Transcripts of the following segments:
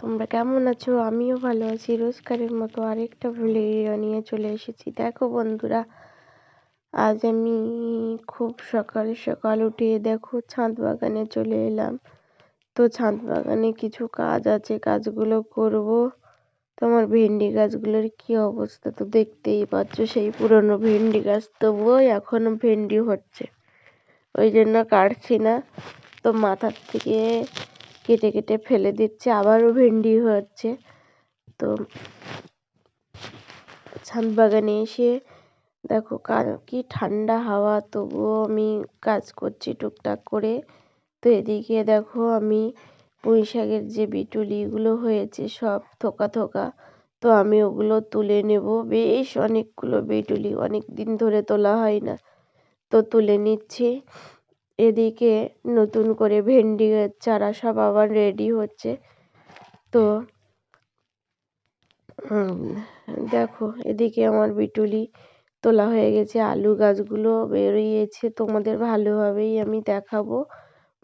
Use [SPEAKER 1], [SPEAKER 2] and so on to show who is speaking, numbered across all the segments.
[SPEAKER 1] তোমরা কেমন আছো? আমিও ভালো আছি। রোজকারের মতো আরেকটা ভিডিও নিয়ে চলে এসেছি। দেখো বন্ধুরা, আজ আমি খুব সকাল সকাল উঠে দেখো ছাদ বাগানে চলে এলাম। তো ছাদ বাগানে কিছু কাজ আছে, কাজগুলো করব। তোমার ভেন্ডি গাছগুলোর কি অবস্থা তো দেখতেই পাচ্ছ, সেই পুরনো ভেন্ডি গাছ তবুও এখনও ভেন্ডি হচ্ছে। ওই জন্য কাটছি না। তো মাথার থেকে কেটে কেটে ফেলে দিচ্ছে, আবারও ভেন্ডি হচ্ছে। তো ছাদ বাগানে এসে দেখো কাল কি ঠান্ডা হাওয়া, তবুও আমি কাজ করছি টুকটাক করে। তো এদিকে দেখো আমি পুঁই শাকের যে বিটুলিগুলো হয়েছে সব থোকা থোকা। তো আমি ওগুলো তুলে নেব। বেশ অনেকগুলো বিটুলি অনেক দিন ধরে তোলা হয় না। তো তুলে নিচ্ছি। এদিকে নতুন করে ভেন্ডি চারা সব আবার রেডি হচ্ছে। তো দেখো, এদিকে আমার বিটুলি তোলা হয়ে গেছে, আলু গাছগুলো বেরিয়েছে, তোমাদের ভালোভাবেই আমি দেখাবো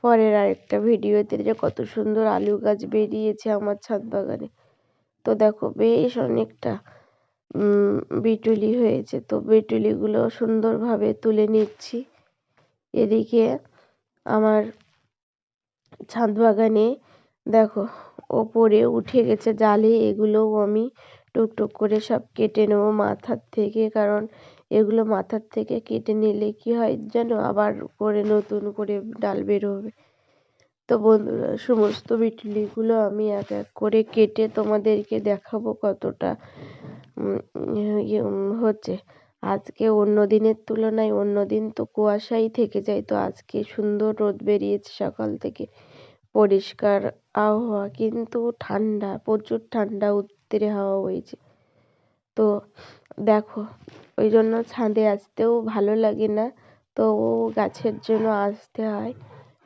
[SPEAKER 1] পরের আরেকটা ভিডিওতে যে কত সুন্দর আলু গাছ বেরিয়েছে আমার ছাদ বাগানে। তো দেখো, বেশ অনেকটা বিটুলি হয়েছে। তো বিটুলিগুলো সুন্দরভাবে তুলে নিচ্ছি। এদিকে আমার ছাদ বাগানে দেখো, ওপরে উঠে গেছে জালে, এগুলোও আমি টুকটুক করে সব কেটে নেব মাথার থেকে, কারণ এগুলো মাথার থেকে কেটে নিলে কি হয় যেন আবার করে নতুন করে ডাল বেরোবে। তো বন্ধুরা, সমস্ত বিটুলিগুলো আমি এক এক করে কেটে তোমাদেরকে দেখাবো কতটা ইয়ে হচ্ছে। আজকে অন্য দিনের তুলনায় অন্য দিন তো কুয়াশাই থেকে যায়। তো আজকে সুন্দর রোদ বেরিয়েছে সকাল থেকে। পরিষ্কার আবহাওয়া, কিন্তু ঠান্ডা, প্রচুর ঠান্ডা, উত্তরে হাওয়া বইছে। তো দেখো, ওই জন্য ছাদে আসতেও ভালো লাগে না। তো ও গাছের জন্য আসতে হয়।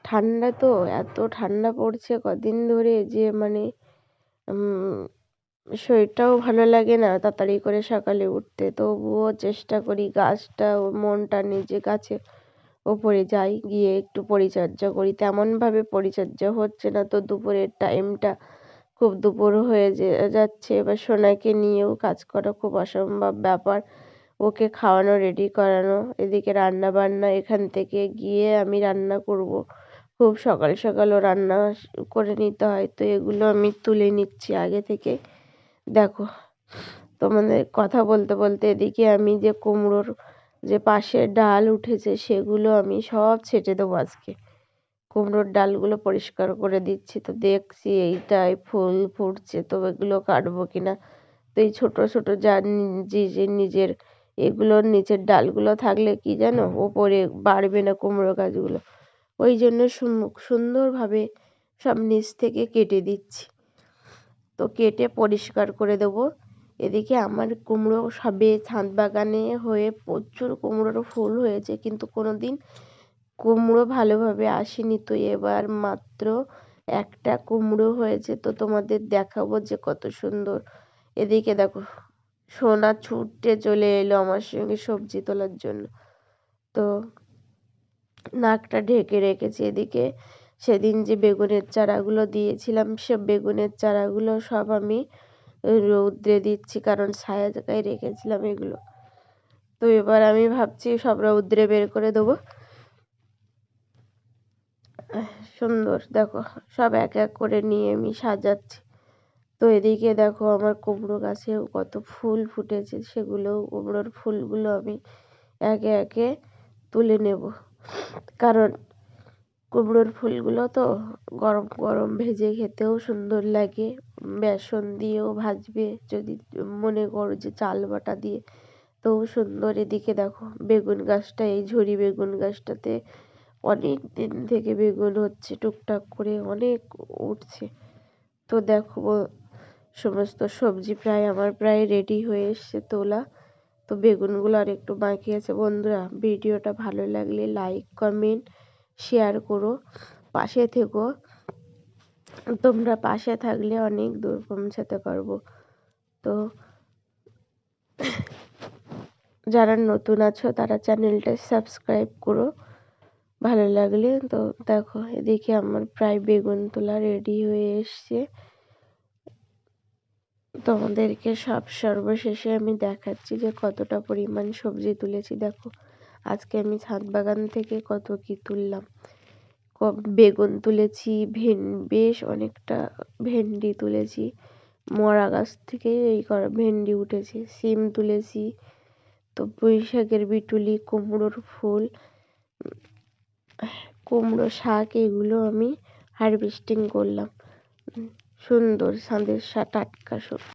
[SPEAKER 1] ঠান্ডা তো, এত ঠান্ডা পড়ছে কদিন ধরে যে মানে শরীরটাও ভালো লাগে না তাড়াতাড়ি করে সকালে উঠতে। তবুও চেষ্টা করি গাছটা, মনটা নিজে গাছে ওপরে যাই, গিয়ে একটু পরিচর্যা করি। তেমনভাবে পরিচর্যা হচ্ছে না তো দুপুরের টাইমটা খুব দুপুর হয়ে যাচ্ছে। এবার সোনাকে নিয়েও কাজ করা খুব অসম্ভব ব্যাপার। ওকে খাওয়ানো রেডি করানো, এদিকে রান্না বান্না এখান থেকে গিয়ে আমি রান্না করব। খুব সকাল সকালও রান্না করে নিতে হয়। তো এগুলো আমি তুলে নিচ্ছি আগে থেকে। দেখো তোমাদের কথা বলতে বলতে এদিকে আমি যে কুমড়োর যে পাশের ডাল উঠেছে সেগুলো আমি সব ছেটে দেবো আজকে। কুমড়োর ডালগুলো পরিষ্কার করে দিচ্ছি তো দেখছি এইটাই ফুল ফুটছে তো এগুলো কাটবো কিনা? তো এই ছোটো ছোটো যা যে নিজের এগুলোর নিচের ডালগুলো থাকলে কি জানো? ওপরে বাড়বে না কুমড়ো গাছগুলো। ওই জন্য সুন্দরভাবে সব নিচ থেকে কেটে দিচ্ছি। তো কেটে পরিষ্কার করে দেবো। এদিকে আমার কুমড়ো সবে ছাদ বাগানে হয়ে প্রচুর কুমড়োর ফুল হয়েছে, কিন্তু কোনো দিন কুমড়ো ভালোভাবে আসেনি। তো এবার মাত্র একটা কুমড়ো হয়েছে, তো তোমাদের দেখাবো যে কত সুন্দর। এদিকে দেখো, সোনা ছুটে চলে এলো আমার সঙ্গে সবজি তোলার জন্য। তো নাকটা ঢেকে রেখেছি এদিকে। সেদিন যে বেগুনের চারাগুলো দিয়েছিলাম, সে বেগুনের চারাগুলো সব আমি রৌদ্রে দিচ্ছি, কারণ ছায়া জায়গায় রেখেছিলাম এগুলো। তো এবার আমি ভাবছি সব রৌদ্রে বের করে দেবো। সুন্দর, দেখো, সব এক এক করে নিয়ে আমি সাজাচ্ছি। তো এদিকে দেখো আমার কুমড়ো গাছেও কত ফুল ফুটেছে, সেগুলো কুমড়োর ফুলগুলো আমি একে একে তুলে নেব। কারণ কুমড়োর ফুলগুলো তো গরম গরম ভেজে খেতেও সুন্দর লাগে। বেসন দিয়েও ভাজবে, যদি মনে করো যে চাল বাটা দিয়ে। তো সুন্দর এদিকে দেখো, বেগুন গাছটা, এই ঝুরি বেগুন গাছটাতে অনেক দিন থেকে বেগুন হচ্ছে, টুকটাক করে অনেক উঠছে। তো দেখো সমস্ত সবজি প্রায় আমার প্রায় রেডি হয়ে এসছে তোলা। তো বেগুনগুলো আর একটু বাকি আছে। বন্ধুরা, ভিডিওটা ভালো লাগলে লাইক কমেন্ট শেয়ার করো, পাশে থেকো। তোমরা পাশে থাকলে অনেক দূর পৌঁছাতে পারব। তো যারা নতুন আছো, তারা চ্যানেলটা সাবস্ক্রাইব করো। ভালো লাগলে তো দেখো, এদিকে আমার প্রায় বেগুন তোলা রেডি হয়ে এসছে। তোমাদেরকে সব সর্বশেষে আমি দেখাচ্ছি যে কতটা পরিমাণ সবজি তুলেছি, দেখো। আজকে আমি ছাদ বাগান থেকে কত কি তুললাম। বেগুন তুলেছি, ভেন, বেশ অনেকটা ভেন্ডি তুলেছি। মরা গাছ থেকে এই করা ভেন্ডি উঠেছে, সিম তুলেছি, তো পুঁই শাকের বিটুলি, কুমড়োর ফুল, কুমড়ো শাক এগুলো আমি হারভেস্টিং করলাম। সুন্দর সাঁদের টাটকা সব